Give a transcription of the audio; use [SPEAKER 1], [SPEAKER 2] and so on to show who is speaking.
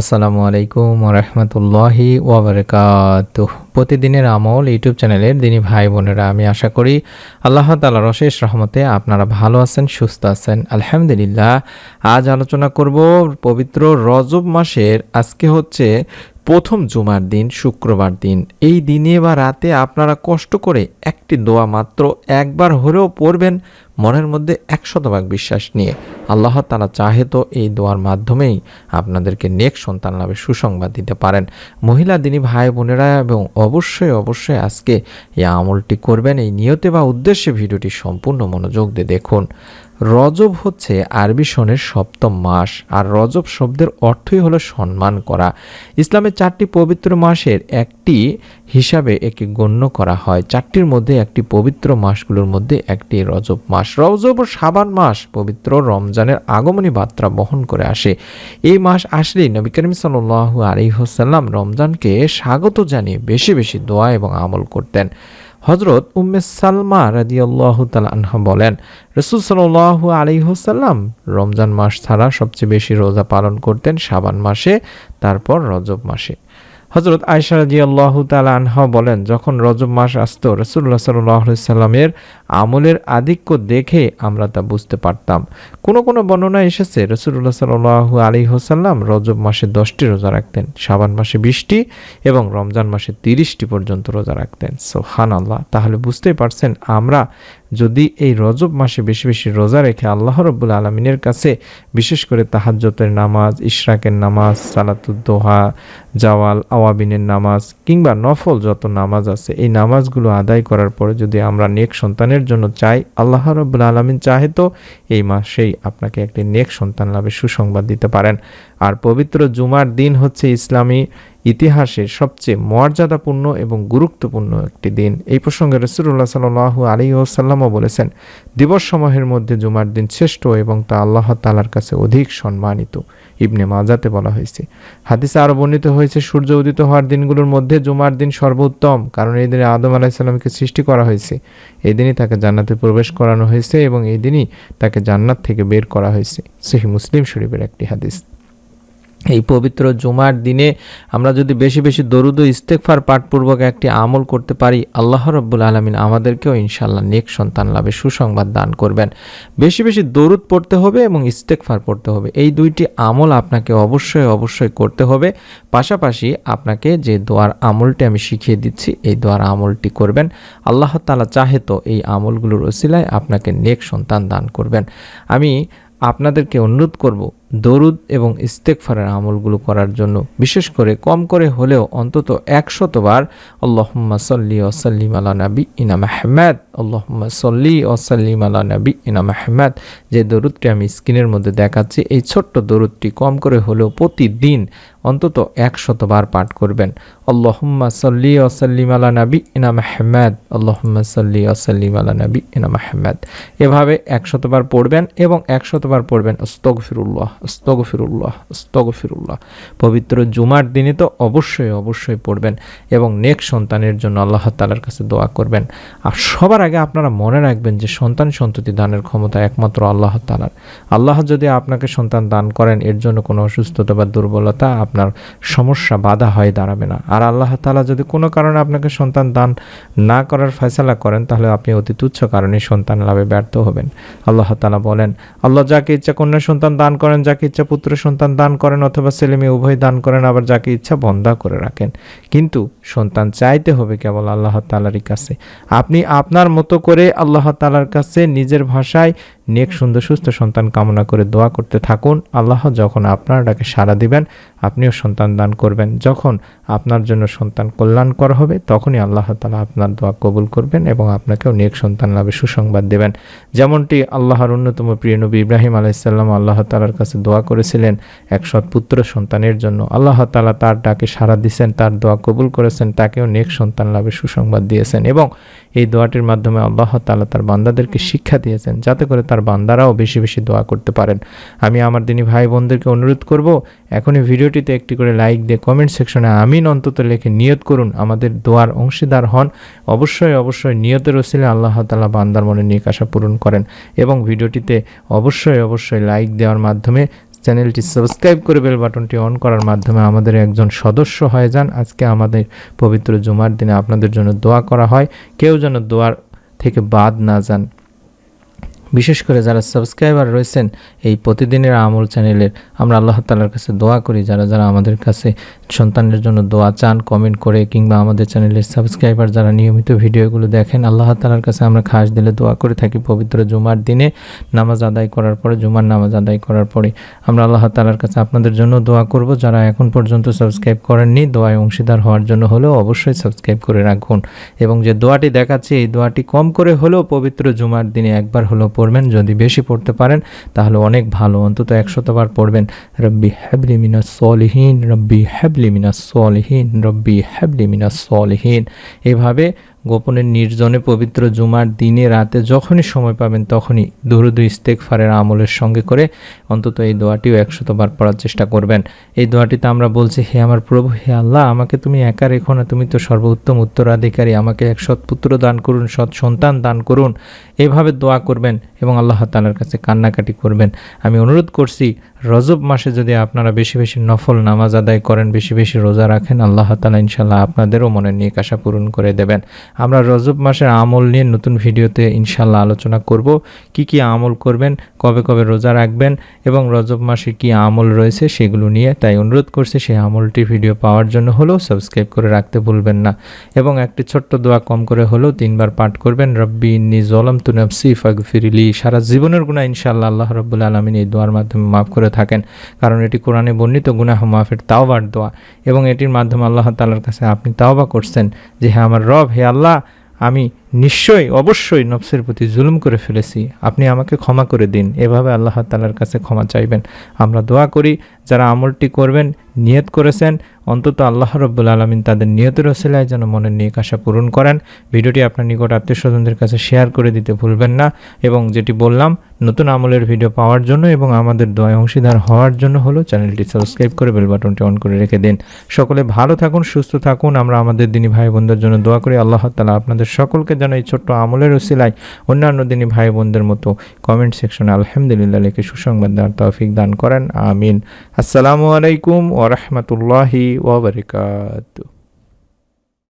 [SPEAKER 1] আসসালামু আলাইকুম রহমতুল্লাহি ওবরকাত প্রতিদিনের আমল ইউটিউব চ্যানেলের দিনই ভাই বোনেরা, আমি আশা করি আল্লাহ তালার অশেষ রহমতে আপনারা ভালো আছেন, সুস্থ আছেন। আলহামদুলিল্লাহ, আজ আলোচনা করব পবিত্র রজব মাসের। আজকে হচ্ছে প্রথম জুমার দিন, শুক্রবার দিন, এই দিনে বা রাতে আপনারা কষ্ট করে একটি দোয়া মাত্র একবার হলেও পড়বেন মনের মধ্যে একশতভাগ বিশ্বাস নিয়ে। আল্লাহ তালা চাহে তো এই দোয়ার মাধ্যমেই আপনাদেরকে নেক সন্তান লাভের সুসংবাদ দিতে পারেন। মহিলা, দিনী ভাই, বোনেরা এবং অবশ্যই অবশ্যই আজকে এই আমলটি করবেন। এই নিয়তে বা উদ্দেশ্যে ভিডিওটি সম্পূর্ণ মনোযোগ দিয়ে দেখুন। রজব হচ্ছে আরবি সনের সপ্তম মাস, আর রজব শব্দের অর্থই হলো সম্মান করা। ইসলামের চারটি পবিত্র মাসের একটি হিসাবে একে গণ্য করা হয়। চারটির মধ্যে একটি পবিত্র মাসগুলোর মধ্যে একটি রজব মাস। রজব ও সাবান মাস পবিত্র রমজানের আগমনী বার্তা বহন করে আসে। এই মাস আসলেই নবী করিম সাল্লু আলিহসাল্লাম রমজানকে স্বাগত জানিয়ে বেশি বেশি দোয়া এবং আমল করতেন। হজরত উম্মে সালমা রাজিউল্লাহ তাল আনহা বলেন, রসুল সাল্লাহ আলিহসাল্লাম রমজান মাস ছাড়া সবচেয়ে বেশি রোজা পালন করতেন সাবান মাসে, তারপর রজব মাসে। হজরত আয়সা রাজি আল্লাহ তালা আনহা বলেন, যখন রজব মাস আসতো রসুল্লাহ সাল্লাহ সাল্লামের আমলের আধিক্য দেখে আমরা তা বুঝতে পারতাম। কোনো কোনো বর্ণনা এসেছে রসুল্লাহ সাল্লাহ আলী হোসাল্লাম রজব মাসে দশটি রোজা রাখতেন সাবান মাসে বিশটি এবং রমজান মাসে তিরিশটি পর্যন্ত রোজা রাখতেন। সোহান আল্লাহ তাহলে বুঝতেই পারছেন, আমরা যদি এই রজব মাসে বেশি বেশি রোজা রেখে আল্লাহ রব্বুল আলমিনের কাছে বিশেষ করে তাহাজ্যতের নামাজ, ইশরাকের নামাজ সালাতুদ্দোহা জাওয়াল, আওয়াবিনের নামাজ কিংবা নফল যত নামাজ আছে, এই নামাজগুলো আদায় করার পরে যদি আমরা নেক সন্তানের জন্য চাই, আল্লাহ রব্বুল আলমিন চাহে তো এই মাসেই আপনাকে একটি নেক সন্তান লাভে সুসংবাদ দিতে পারেন। আর পবিত্র জুমার দিন হচ্ছে ইসলামী ইতিহাসের সবচেয়ে মর্যাদাপূর্ণ এবং গুরুত্বপূর্ণ একটি দিন। এই প্রসঙ্গে রসুল্লাহ সাল আলী ওসাল্লামও বলেছেন, দিবস সমূহের মধ্যে জুমার দিন শ্রেষ্ঠ এবং তা আল্লাহ তালার কাছে অধিক সম্মানিত। ইবনে মাজাতে বলা হয়েছে। হাদিসে আরও বর্ণিত হয়েছে, সূর্য উদিত হওয়ার দিনগুলোর মধ্যে জুমার দিন সর্বোত্তম। কারণ এই দিনে আদম আলাহিসাল্লামকে সৃষ্টি করা হয়েছে। এই দিনই তাকে জান্নাতে প্রবেশ করানো হয়েছে এবং এই দিনই তাকে জান্নাত থেকে বের করা হয়েছে। সেই মুসলিম শরীফের একটি হাদিস। এই পবিত্র জুমার দিনে আমরা যদি বেশি বেশি দরুদ ও ইস্তেকফার পাঠপূর্বক একটি আমল করতে পারি, আল্লাহ রব্বুল আলমিন আমাদেরকেও ইনশাল্লাহ নেক সন্তান লাভে সুসংবাদ দান করবেন। বেশি বেশি দরুদ পড়তে হবে এবং ইস্তেকফার পড়তে হবে। এই দুইটি আমল আপনাকে অবশ্যই অবশ্যই করতে হবে। পাশাপাশি আপনাকে যে দোয়ার আমলটি আমি শিখিয়ে দিচ্ছি, এই দোয়ার আমলটি করবেন। আল্লাহ তালা চাহে তো এই আমলগুলোর ওসিলায় আপনাকে নেক সন্তান দান করবেন। আমি আপনাদেরকে অনুরোধ করব দরুদ এবং ইস্তেকফারের আমলগুলো করার জন্য। বিশেষ করে কম করে হলেও অন্তত একশতবার আল্লাহম্মা সল্লি ওসাল্লিম আলা নবী ইনা মাহমেদ আল্লাহম্মা সল্লি ওসাল্লিম আলা নবী ইনা মাহমেদ যে দরুদটি আমি স্ক্রিনের মধ্যে দেখাচ্ছি, এই ছোট্ট দরুদটি কম করে হলেও প্রতিদিন অন্তত একশতবার পাঠ করবেন। আল্লাহম্মা সল্লি ওসাল্লিম আলা নবী ইনা মাহমেদ আল্লাহম্মা সল্লি ওসাল্লিম আলা নবী ইনা মাহমেদ এভাবে একশতবার পড়বেন এবং একশতবার পড়বেন। ফিরুল্লাহ স্তগফিরুল্লাহ স্তগফিরুল্লাহ পবিত্র জুমার দিনে তো অবশ্যই অবশ্যই পড়বেন এবং নেক সন্তানের জন্য আল্লাহ তালার কাছে দোয়া করবেন। আর সবার আগে আপনারা মনে রাখবেন যে সন্তান সন্ততি দানের ক্ষমতা একমাত্র আল্লাহ তালার আল্লাহ যদি আপনাকে সন্তান দান করেন, এর জন্য কোনো অসুস্থতা বা দুর্বলতা আপনার সমস্যা, বাধা হয়ে দাঁড়াবে না। আর আল্লাহ তালা যদি কোনো কারণে আপনাকে সন্তান দান না করার ফয়সালা করেন, তাহলে আপনি অতি তুচ্ছ কারণে সন্তান লাভে ব্যর্থ হবেন। আল্লাহ তালা বলেন, আল্লাহ যাকে ইচ্ছা কন্যা সন্তান দান করেন যাকে ইচ্ছা পুত্র সন্তান দান করেন অথবা ছেলে মেয়ে উভয় দান করেন, আবার যাকে ইচ্ছা বন্ধা করে রাখেন। কিন্তু সন্তান চাইতে হবে কেবল আল্লাহ তালারই কাছে। আপনি আপনার মতো করে আল্লাহ তালার কাছে নিজের ভাষায় নেক সুন্দর সুস্থ সন্তান কামনা করে দোয়া করতে থাকুন। আল্লাহ যখন আপনার ডাকে সাড়া দিবেন আপনিও সন্তান দান করবেন। যখন আপনার জন্য সন্তান কল্যাণকর হবে তখনই আল্লাহ তালা আপনার দোয়া কবুল করবেন এবং আপনাকেও নেক সন্তান লাভে সুসংবাদ দেবেন। যেমনটি আল্লাহর অন্যতম প্রিয় নবী ইব্রাহিম আলাইসাল্লাম আল্লাহ তালার কাছে দোয়া করেছিলেন এক সৎ পুত্র সন্তানের জন্য। আল্লাহ তালা তার ডাকে সাড়া দিয়েছেন তার দোয়া কবুল করেছেন তাকেও নেক সন্তান লাভে সুসংবাদ দিয়েছেন এবং এই দোয়াটির মাধ্যমে আল্লাহ তালা তার বান্দাদেরকে শিক্ষা দিয়েছেন যাতে করে তার বান্দারাও বেশি বেশি দোয়া করতে পারেন। আমি আমার দিনী ভাই বোনদেরকে অনুরোধ করব, এখনই ভিডিওটিতে একটি করে লাইক দিয়ে কমেন্ট সেকশনে আমিন অন্তত লেখে নিয়ত করুন, আমাদের দোয়ার অংশীদার হন। অবশ্যই অবশ্যই নিয়তের ওসিলে আল্লাহ তালা বান্দার মনে নিয়ে আশা পূরণ করেন এবং ভিডিওটিতে অবশ্যই অবশ্যই লাইক দেওয়ার মাধ্যমে চ্যানেলটি সাবস্ক্রাইব করে বেল বাটনটি অন করার মাধ্যমে আমাদের একজন সদস্য হয়ে যান। আজকে আমাদের পবিত্র জুমার দিনে আপনাদের জন্য দোয়া করা হয়। কেউ যেন দোয়ার থেকে বাদ না যান। বিশেষ করে যারা সাবস্ক্রাইবার রয়েছেন এই প্রতিদিনের আমল চ্যানেলের, আমরা আল্লাহ তালার কাছে দোয়া করি। যারা যারা আমাদের কাছে সন্তানের জন্য দোয়া চান কমেন্ট করে, কিংবা আমাদের চ্যানেলের সাবস্ক্রাইবার, যারা নিয়মিত ভিডিওগুলো দেখেন, আল্লাহ তালার কাছে আমরা খাস দিলে দোয়া করে থাকি পবিত্র জুমার দিনে। নামাজ আদায় করার পরে, জুমার নামাজ আদায় করার পরে আমরা আল্লাহ তালার কাছে আপনাদের জন্য দোয়া করব। যারা এখন পর্যন্ত সাবস্ক্রাইব করেননি, দোয়ায় অংশীদার হওয়ার জন্য হলেও অবশ্যই সাবস্ক্রাইব করে রাখুন। এবং যে দোয়াটি দেখাচ্ছি, এই দোয়াটি কম করে হলেও পবিত্র জুমার দিনে একবার হলেও পড়বেন, যদি বেশি পড়তে পারেন, তাহলে অনেক ভালো। অন্তত একশতবার পড়বেন। রব্বি হ্যাবলি মিনা সলহীন, রব্বি হ্যাবলি মিনা সলহীন, রব্বি হ্যাবলি মিনা সলহীন। এভাবে গোপনের নির্জনে পবিত্র জুমার দিনে রাতে যখনই সময় পাবেন তখনই দুরুদ ইস্তেকফারের আমলের সঙ্গে করে অন্তত এই দোয়াটিও একশতবার পড়ার চেষ্টা করবেন। এই দোয়াটিতে আমরা বলছি, হে আমার প্রভু, হে আল্লাহ, আমাকে তুমি একা রেখো না, তুমি তো সর্বোত্তম উত্তরাধিকারী, আমাকে এক সৎ পুত্র দান করুন, সৎ সন্তান দান করুন। এভাবে দোয়া করবেন এবং আল্লাহ তালার কাছে কান্নাকাটি করবেন। আমি অনুরোধ করছি, রজব মাসে যদি আপনারা বেশি বেশি নফল নামাজ আদায় করেন, বেশি বেশি রোজা রাখেন, আল্লাহ তালা ইনশাল্লাহ আপনাদেরও মনের নিয়ে আশা পূরণ করে দেবেন। আমরা রজব মাসের আমল নিয়ে নতুন ভিডিওতে ইনশাল্লাহ আলোচনা করব। কি কি আমল করবেন, কবে কবে রোজা রাখবেন এবং রজব মাসে কি আমল রয়েছে সেগুলো নিয়ে তাই অনুরোধ করছি সেই আমলটি ভিডিও পাওয়ার জন্য হলেও সাবস্ক্রাইব করে রাখতে ভুলবেন না এবং একটি ছোট্ট দোয়া কম করে হলেও তিনবার পাঠ করবেন। রব্বি ইন্নি জলম তু নফসি ফাগফিরিলি সারা জীবনের গুণা ইনশাল্লাহ আল্লাহ রব্বুল আলমিন এই দোয়ার মাধ্যমে মাফ করে থাকেন। কারণ এটি কোরআনে বর্ণিত গুনাহ মাফের তাওবার দোয়া এবং এটির মাধ্যমে আল্লাহ তালার কাছে আপনি তাওবা করছেন যে হ্যাঁ আমার রব, হে আল্লাহ আমি নিশ্চয়ই, অবশ্যই নফসের প্রতি জুলুম করে ফেলেছি। আপনি আমাকে ক্ষমা করে দিন। এভাবে আল্লাহ তালার কাছে ক্ষমা চাইবেন। আমরা দোয়া করি, যারা আমলটি করবেন, নিয়ত করেছেন, অন্তত আল্লাহ রব্বুল আলমিন তাদের নিয়তের ওসিলায় যেন মনের নিয়ে আশা পূরণ করেন। ভিডিওটি আপনার নিকট আত্মীয় স্বজনদের কাছে শেয়ার করে দিতে ভুলবেন না এবং যেটি বললাম, নতুন আমলের ভিডিও পাওয়ার জন্য এবং আমাদের দয় অংশীদার হওয়ার জন্য হলো চ্যানেলটি সাবস্ক্রাইব করে বেল বাটনটি অন করে রেখে দিন। সকলে ভালো থাকুন, সুস্থ থাকুন। আমরা আমাদের দিনী ভাই বোনদের জন্য দোয়া করি। আল্লাহ তালা আপনাদের সকলকে যেন এই ছোট্ট আমলের ওসিলায় অন্যান্য দিনী ভাই বোনদের মতো কমেন্ট সেকশনে আলহামদুলিল্লাহ লিখে সুসংবাদ দেওয়ার তৌফিক দান করেন। আমিন। আসসালামু আলাইকুম ওরহমতুল্লাহি ওবরকাত